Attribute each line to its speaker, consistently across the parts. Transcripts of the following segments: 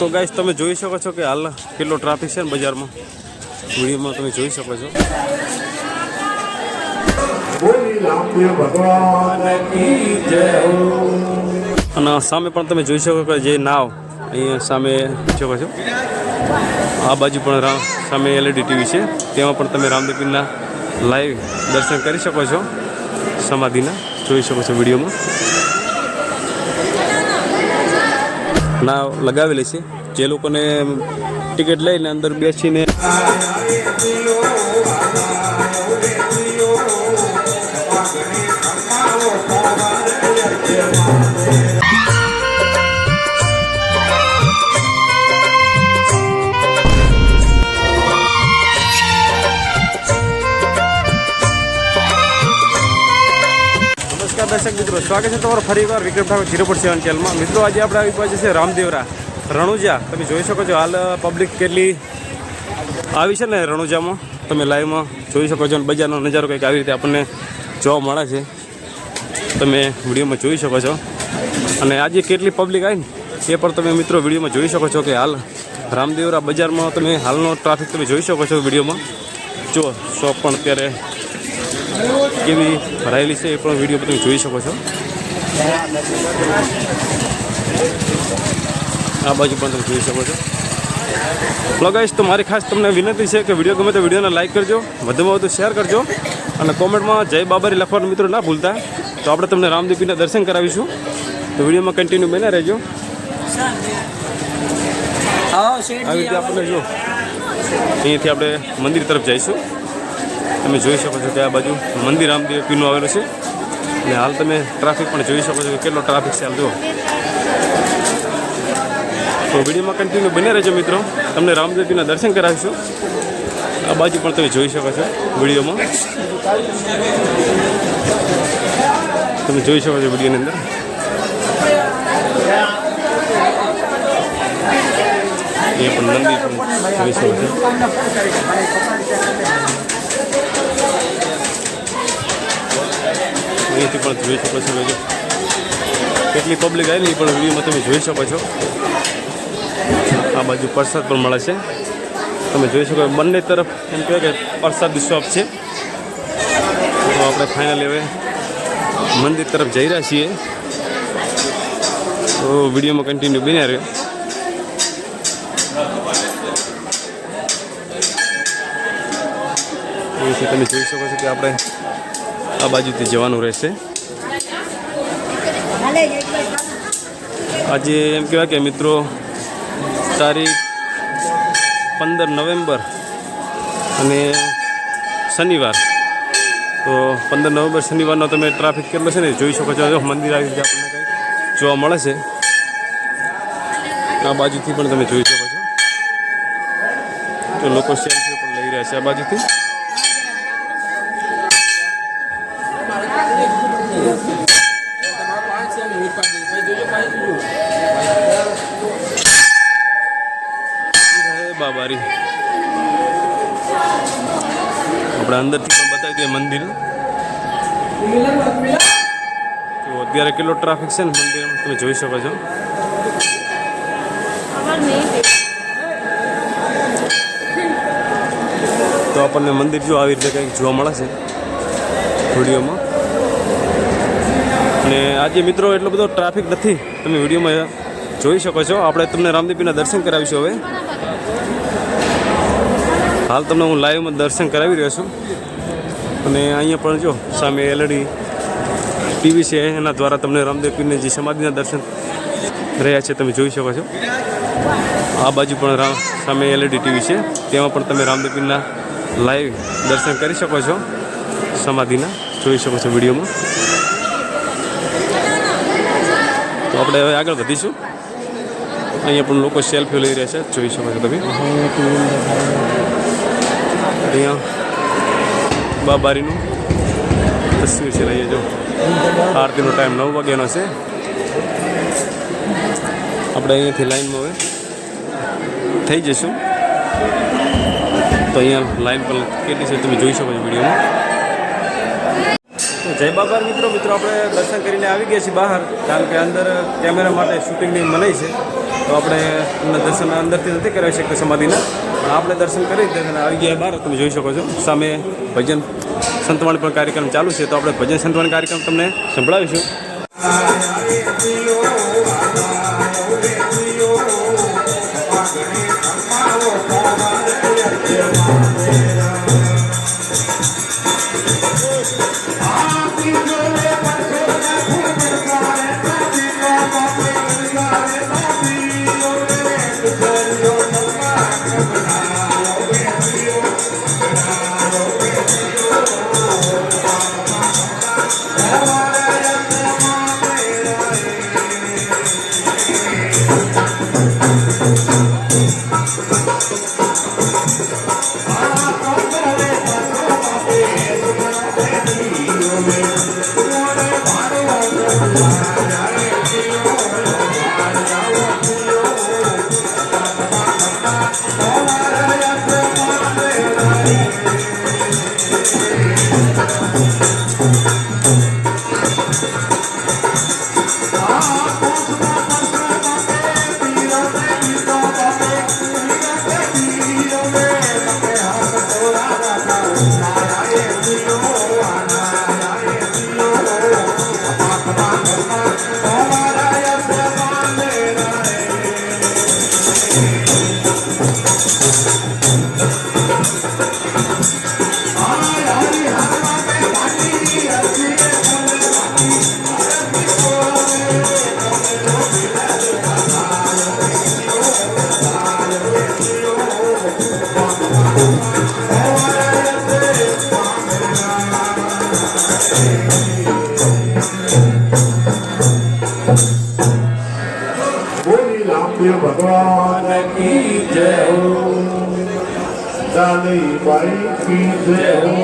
Speaker 1: તો ગાઈશ તમે જોઈ શકો છો કે હાલ કેટલો ટ્રાફિક છે ને બજારમાં. વિડીયોમાં તમે જોઈ શકો છો. અને સામે પણ તમે જોઈ શકો કે જે નાવ અહીંયા સામે શકો છો. આ બાજુ પણ સામે એલઈડી ટીવી છે. તેમાં પણ તમે રામદેવીના લાઈવ દર્શન કરી શકો છો. સમાધિના જોઈ શકો છો વિડીયોમાં. નાવ લગાવેલી છે. જે લોકોને ટિકિટ લઈને અંદર બેસીને દર્શક મિત્રો, સ્વાગત છે તમારો ફરી એકવાર Vikram Thakor zero point seven ચેનલમાં મિત્રો, આજે આપણે આવી પહોંચે છે, રામદેવરા. રણુજા, તમે જોઈ શકો છો, હાલ પબ્લિક કેટલી આવી છે ને રણુજામાં? તમે લાઈવમાં જોઈ શકો છો અને બજારનો નજારો કંઈક આવી રીતે આપણને જોવા મળે છે. તમે વિડીયોમાં જોઈ શકો છો. અને આજે કેટલી પબ્લિક આવી ને, એ પણ તમે મિત્રો વિડીયોમાં જોઈ શકો છો કે હાલ, રામદેવરા બજારમાં તમે હાલનો ટ્રાફિક તમે જોઈ શકો છો વિડીયોમાં. જો શોપ પણ અત્યારે કેવી ભરાયેલી છે એ પણ વીડિયો તમે જોઈ શકો છો. આ બાજુ પણ તમે જોઈ શકો છો. લગાવીશ તો મારી ખાસ તમને વિનંતી છે કે વીડિયો ગમે તો વિડીયોને લાઈક કરજો વધુમાં વધુ શેર કરજો અને કોમેન્ટમાં જય બાબારી લખવાનું મિત્રો ના ભૂલતા. તો આપણે તમને રામદેવીના દર્શન કરાવીશું. તો વિડીયોમાં કન્ટિન્યુ બને રહેજો. આવી રીતે આપણને જો અહીંયાથી આપણે મંદિર તરફ જઈશું. તમે જોઈ શકો છો કે આ બાજુ મંદિર રામદેવ પીનું આવેલું છે. અને હાલ તમે ટ્રાફિક પણ જોઈ શકો છો કે કેટલો ટ્રાફિક છે હાલ જુઓ. તો વિડીયોમાં કન્ટિન્યુ બને રહેજો મિત્રો. તમને રામદેવજીના દર્શન કરાવીશું. આ બાજુ પણ તમે જોઈ શકો છો વિડીયોમાં. તમે જોઈ શકો છો વિડીયોની અંદર. એ પણ મંદિર પણ જોઈ શકો છો. અહીંયાથી પણ જોઈ શકો છો લોકો કેટલી પબ્લિક આવી એ પણ વિડીયોમાં તમે જોઈ શકો છો. આ બાજુ પ્રસાદ પણ મળે છે. તમે જોઈ શકો બંને તરફ એમ કહેવાય કે પ્રસાદની શોપ છે. તો આપણે ફાઇનલ હવે મંદિર તરફ જઈ રહ્યા છીએ. તો વિડીયોમાં કન્ટિન્યુ બન્યા રહ્યો તમે જોઈ શકો છો કે આપણે આ બાજુથી જવાનું રહેશે. આજે એમ કહેવાય કે મિત્રો તારીખ પંદર નવેમ્બર અને શનિવાર. તો પંદર નવેમ્બર શનિવારનો તમે ટ્રાફિક કેટલો છે ને જોઈ શકો છો. મંદિર આવી રીતે આપણને કંઈક જોવા મળે છે. આ બાજુથી પણ તમે જોઈ શકો છો. તો લોકો સેલ્ફીઓ પણ લઈ રહ્યા છે આ બાજુથી. હે બાબારી. આપણે અંદરથી પણ બતાવી દઈએ મંદિર. તો અત્યારે કેટલો ટ્રાફિક છે ને મંદિરમાં, તમે જોઈ શકો છો. તો આપણને મંદિર જો આવી રીતે કંઈક જોવા મળે છે વિડીયોમાં. અને આજે મિત્રો એટલો બધો ટ્રાફિક નથી. તમે વિડીયોમાં જોઈ શકો છો. આપણે તમને રામદેવીના દર્શન કરાવીશું હવે. હાલ તમને હું લાઈવમાં દર્શન કરાવી રહ્યો છું. અને અહીંયા પણ જો, સામે એલઈડી ટીવી છે. એના દ્વારા તમને રામદેવ પીરની જે સમાધિના દર્શન રહ્યા છે, તમે જોઈ શકો છો. આ બાજુ પણ સામે એલઈડી ટીવી છે. તેમાં પણ તમે રામદેવ પીરના લાઈવ દર્શન કરી શકો છો. સમાધિના, જોઈ શકો છો વિડીયોમાં. આપણે હવે આગળ વધીશું. અહીંયા પણ લોકો સેલ્ફી લઈ રહ્યા છે. જોઈ શકો છો તમે. અહીંયા બાબારીનું તસવીર છે અહીંયા જો. આરતીનો ટાઈમ નવ વાગ્યાનો છે. આપણે અહીંયાથી લાઈનમાં હવે થઈ જઈશું. તો અહીંયા લાઈન પર કેટલી છે તમે જોઈ શકો છો વિડીયોમાં. જય બાબા મિત્રો મિત્રો, આપણે દર્શન કરીને આવી ગયા છીએ બહાર, કારણ કે અંદર કેમેરા માટે શૂટિંગની મનાઈ છે. તો આપણે એમના દર્શન અંદરથી નથી કરાવી શકતા સમાધિના, પણ આપણે દર્શન કરી અને આવી ગયા બહાર, તમે જોઈ શકો છો. સામે ભજન સંતવાણ પણ કાર્યક્રમ ચાલુ છે, તો આપણે ભજન સંતવાણ કાર્યક્રમ તમને સંભળાવીશું.
Speaker 2: Thank you. કી જય હો દાનીબાઈ કી જય હો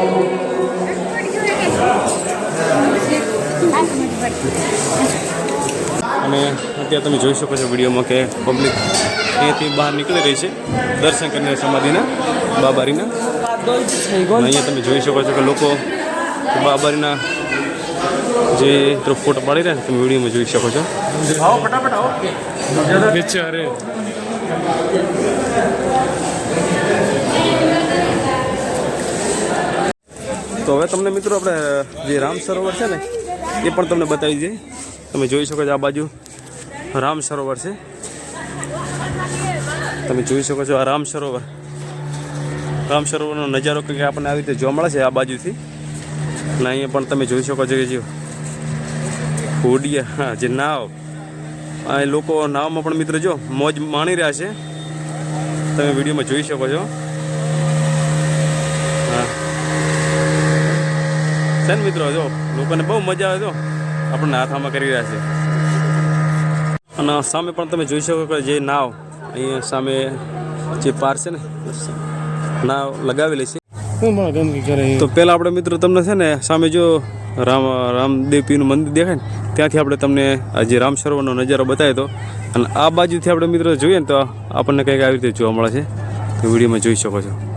Speaker 1: અને અત્યારે તમે જોઈ શકો છો વિડીયોમાં કે પબ્લિક અહીંયાથી બહાર નીકળી રહી છે. દર્શન કરીને સમાધિના બાબારીના. અહીંયા તમે જોઈ શકો છો કે લોકો બાબારીના જે ફોટો પાડી રહ્યા તમે વિડીયોમાં જોઈ શકો છો.
Speaker 3: બેચારે
Speaker 1: તો હવે તમને મિત્રો આપણે જે રામ સરોવર છે ને, એ પણ તમને બતાવી દઈએ. તમે જોઈ શકો છો આ બાજુ રામ સરોવર છે. તમે જોઈ શકો છો આ રામ સરોવર. રામ સરોવરનો નજારો કંઈક આપણને આવી રીતે જોવા મળે છે આ બાજુથી. અને અહીંયા પણ તમે જોઈ શકો છો કે જો હોડિયા જે નાવ આ લોકો નાવમાં પણ મિત્ર જો મોજ માણી રહ્યા છે. તમે વિડીયોમાં જોઈ શકો છો. હા. છે મિત્રો, જો લોકોને બહુ મજા આવે જો આપણને હાથામાં કરી રહ્યા છે અને સામે પણ તમે જોઈ શકો કે જે નાવ અહીંયા સામે જે પાર છે ને, નાવ લગાવેલી છે.
Speaker 3: હું ગંદકી કરે
Speaker 1: તો પહેલાં આપણે મિત્રો તમને છે ને સામે જો રામ રામદેવ પીરનું મંદિર દેખાય ને, ત્યાંથી આપણે તમને આજે રામ સરોવરનો નજારો બતાવ્યો તો. અને આ બાજુથી આપણે મિત્રો જોઈએ ને તો આપણને કંઈક આવી રીતે જોવા મળે છે. વિડીયોમાં જોઈ શકો છો.